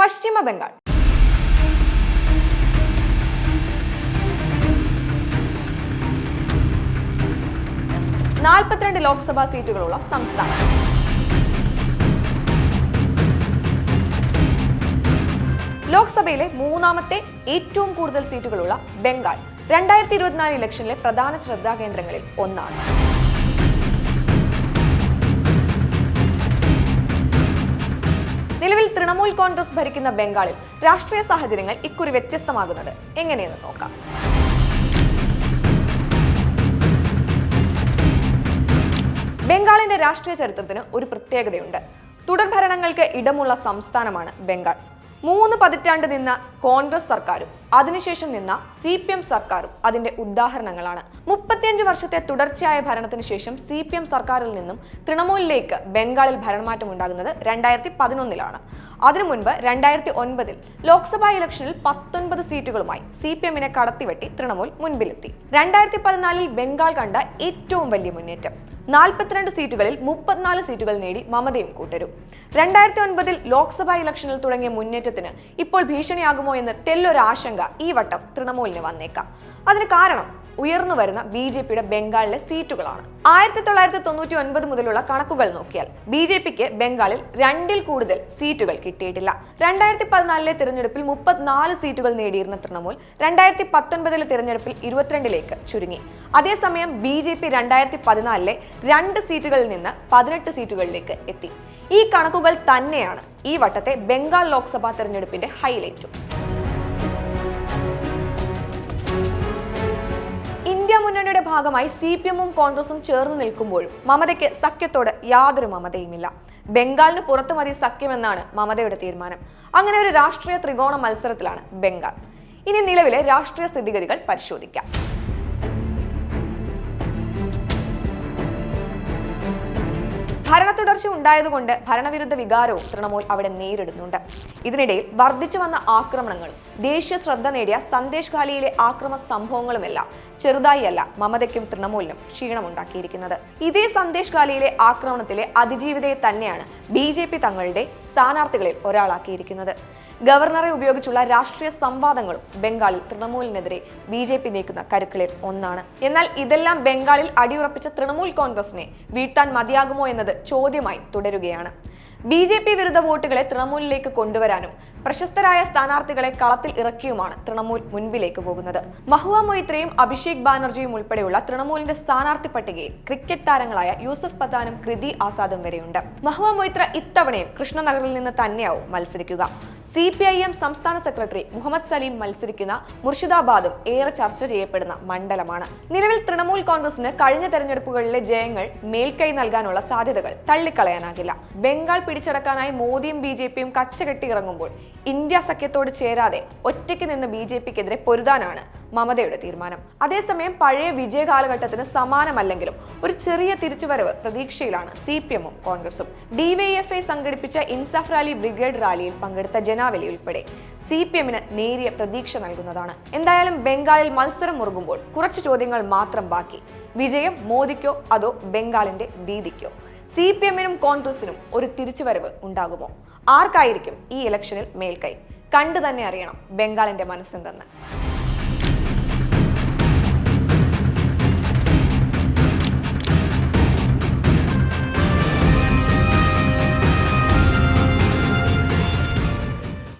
പശ്ചിമ ബംഗാൾ. നാൽപ്പത്തിരണ്ട് ലോക്സഭാ സീറ്റുകളുള്ള സംസ്ഥാനം. ലോക്സഭയിലെ മൂന്നാമത്തെ ഏറ്റവും കൂടുതൽ സീറ്റുകളുള്ള ബംഗാൾ രണ്ടായിരത്തി ഇരുപത്തിനാല് ഇലക്ഷനിലെ പ്രധാന ശ്രദ്ധാകേന്ദ്രങ്ങളിൽ ഒന്നാണ്. നിലവിൽ തൃണമൂൽ കോൺഗ്രസ് ഭരിക്കുന്ന ബംഗാളിൽ രാഷ്ട്രീയ സാഹചര്യങ്ങൾ ഇക്കുറി വ്യത്യസ്തമാകുന്നത്. എങ്ങനെയെന്ന് നോക്കാം. ബംഗാളിന്റെ രാഷ്ട്രീയ ചരിത്രത്തിന് ഒരു പ്രത്യേകതയുണ്ട്. തുടർഭരണങ്ങൾക്ക് ഇടമുള്ള സംസ്ഥാനമാണ് ബംഗാൾ. മൂന്ന് പതിറ്റാണ്ട് നിന്ന കോൺഗ്രസ് സർക്കാരും അതിനുശേഷം നിന്ന സി പി എം സർക്കാരും അതിന്റെ ഉദാഹരണങ്ങളാണ്. മുപ്പത്തിയഞ്ച് വർഷത്തെ തുടർച്ചയായ ഭരണത്തിന് ശേഷം സി പി എം സർക്കാരിൽ നിന്നും തൃണമൂലിലേക്ക് ബംഗാളിൽ ഭരണമാറ്റം ഉണ്ടാകുന്നത് രണ്ടായിരത്തി പതിനൊന്നിലാണ് അതിനു മുൻപ് രണ്ടായിരത്തി ഒൻപതിൽ ലോക്സഭാ ഇലക്ഷനിൽ പത്തൊൻപത് സീറ്റുകളുമായി സി പി എമ്മിനെ കടത്തിവെട്ടി തൃണമൂൽ മുൻപിലെത്തി. രണ്ടായിരത്തി പതിനാലിൽ ബംഗാൾ കണ്ട ഏറ്റവും വലിയ മുന്നേറ്റം. നാൽപ്പത്തിരണ്ട് സീറ്റുകളിൽ മുപ്പത്തിനാല് സീറ്റുകൾ നേടി മമതയും കൂട്ടരും. രണ്ടായിരത്തി ഒൻപതിൽ ലോക്സഭാ ഇലക്ഷനിൽ തുടങ്ങിയ മുന്നേറ്റത്തിന് ഇപ്പോൾ ഭീഷണിയാകുമോ എന്ന് തെല്ലൊരാശങ്ക ഈ വട്ടം തൃണമൂലിന് വന്നേക്കാം. അതിന് കാരണം ഉയർന്നു വരുന്ന ബി ജെ പിയുടെ ബംഗാളിലെ സീറ്റുകളാണ്. ആയിരത്തി തൊള്ളായിരത്തി തൊണ്ണൂറ്റി ഒൻപത് മുതലുള്ള കണക്കുകൾ നോക്കിയാൽ ബി ജെ പിക്ക് ബംഗാളിൽ രണ്ടിൽ കൂടുതൽ സീറ്റുകൾ കിട്ടിയിട്ടില്ല. രണ്ടായിരത്തി പതിനാലിലെ തിരഞ്ഞെടുപ്പിൽ മുപ്പത്തിനാല് സീറ്റുകൾ നേടിയിരുന്ന തൃണമൂൽ രണ്ടായിരത്തി പത്തൊൻപതിലെ തിരഞ്ഞെടുപ്പിൽ ഇരുപത്തിരണ്ടിലേക്ക് ചുരുങ്ങി. അതേസമയം ബി ജെ പി രണ്ടായിരത്തി പതിനാലിലെ രണ്ട് സീറ്റുകളിൽ നിന്ന് പതിനെട്ട് സീറ്റുകളിലേക്ക് എത്തി. ഈ കണക്കുകൾ തന്നെയാണ് ഈ വട്ടത്തെ ബംഗാൾ ലോക്സഭാ തെരഞ്ഞെടുപ്പിന്റെ ഹൈലൈറ്റും. മുന്നണിയുടെ ഭാഗമായി സി പി എമ്മും കോൺഗ്രസും ചേർന്ന് നിൽക്കുമ്പോഴും മമതയ്ക്ക് സഖ്യത്തോട് യാതൊരു മമതയുമില്ല. ബംഗാളിന് പുറത്തു മതി സഖ്യമെന്നാണ് മമതയുടെ തീരുമാനം. അങ്ങനെ ഒരു രാഷ്ട്രീയ ത്രികോണ മത്സരത്തിലാണ് ബംഗാൾ. ഇനി നിലവിലെ രാഷ്ട്രീയ സ്ഥിതിഗതികൾ പരിശോധിക്കാം. ഭരണ തുടർച്ച ഉണ്ടായതുകൊണ്ട് ഭരണവിരുദ്ധ വികാരവും തൃണമൂൽ അവിടെ നേരിടുന്നുണ്ട്. ഇതിനിടയിൽ വർദ്ധിച്ചു വന്ന ആക്രമണങ്ങളും ദേശീയ ശ്രദ്ധ നേടിയ സന്ദേശ് ഖാലിയിലെ ആക്രമ സംഭവങ്ങളുമെല്ലാം ചെറുതായിയല്ല മമതയ്ക്കും തൃണമൂലിനും ക്ഷീണമുണ്ടാക്കിയിരിക്കുന്നത്. ഇതേ സന്ദേശ് ഖാലിയിലെ ആക്രമണത്തിലെ അതിജീവിതയെ തന്നെയാണ് ബി ജെ പി തങ്ങളുടെ സ്ഥാനാർത്ഥികളിൽ ഒരാളാക്കിയിരിക്കുന്നത്. ഗവർണറെ ഉപയോഗിച്ചുള്ള രാഷ്ട്രീയ സംവാദങ്ങളും ബംഗാളിൽ തൃണമൂലിനെതിരെ ബി ജെ പി നീക്കുന്ന കരുക്കളിൽ ഒന്നാണ്. എന്നാൽ ഇതെല്ലാം ബംഗാളിൽ അടിയുറപ്പിച്ച തൃണമൂൽ കോൺഗ്രസിനെ വീഴ്ത്താൻ മതിയാകുമോ എന്നത് ചോദ്യമായി തുടരുകയാണ്. ബി ജെ പി വിരുദ്ധ വോട്ടുകളെ തൃണമൂലിലേക്ക് കൊണ്ടുവരാനും പ്രശസ്തരായ സ്ഥാനാർത്ഥികളെ കളത്തിൽ ഇറക്കിയുമാണ് തൃണമൂൽ മുൻപിലേക്ക് പോകുന്നത്. മഹുവ മൊയ്ത്രയും അഭിഷേക് ബാനർജിയും ഉൾപ്പെടെയുള്ള തൃണമൂലിന്റെ സ്ഥാനാർത്ഥി പട്ടികയിൽ ക്രിക്കറ്റ് താരങ്ങളായ യൂസഫ് പത്താനും കൃതി ആസാദും വരെയുണ്ട്. മഹുവ മൊയ്ത്ര ഇത്തവണയും കൃഷ്ണനഗറിൽ നിന്ന് തന്നെയാവും മത്സരിക്കുക. സി പി ഐ എം സംസ്ഥാന സെക്രട്ടറി മുഹമ്മദ് സലീം മത്സരിക്കുന്ന മുർഷിദാബാദും ഏറെ ചർച്ച ചെയ്യപ്പെടുന്ന മണ്ഡലമാണ്. നിലവിൽ തൃണമൂൽ കോൺഗ്രസിന് കഴിഞ്ഞ തെരഞ്ഞെടുപ്പുകളിലെ ജയങ്ങൾ മേൽക്കൈ നൽകാനുള്ള സാധ്യതകൾ തള്ളിക്കളയാനാകില്ല. ബംഗാൾ പിടിച്ചടക്കാനായി മോദിയും ബി ജെ പിയും കച്ചകെട്ടിയിറങ്ങുമ്പോൾ ഇന്ത്യ സഖ്യത്തോട് ചേരാതെ ഒറ്റയ്ക്ക് നിന്ന് ബി ജെ പിക്കെതിരെ പൊരുതാനാണ് മമതയുടെ തീരുമാനം. അതേസമയം പഴയ വിജയ കാലഘട്ടത്തിന് സമാനമല്ലെങ്കിലും ഒരു ചെറിയ തിരിച്ചുവരവ് പ്രതീക്ഷയിലാണ് സി പി എമ്മും കോൺഗ്രസും. ഡിവൈഎഫ്ഐ സംഘടിപ്പിച്ച ഇൻസഫ് റാലി ബ്രിഗേഡ് റാലിയിൽ പങ്കെടുത്ത ജനാവലി ഉൾപ്പെടെ സി പി എമ്മിന് നേരിയ പ്രതീക്ഷ നൽകുന്നതാണ്. എന്തായാലും ബംഗാളിൽ മത്സരം മുറുകുമ്പോൾ കുറച്ച് ചോദ്യങ്ങൾ മാത്രം ബാക്കി. വിജയം മോദിക്കോ അതോ ബംഗാളിന്റെ ദീദിക്കോ? സി പി എമ്മിനും കോൺഗ്രസിനും ഒരു തിരിച്ചുവരവ് ഉണ്ടാകുമോ? ആർക്കായിരിക്കും ഈ ഇലക്ഷനിൽ മേൽക്കൈ? കണ്ടു തന്നെ അറിയണം ബംഗാളിന്റെ മനസ്സെന്തെന്ന്.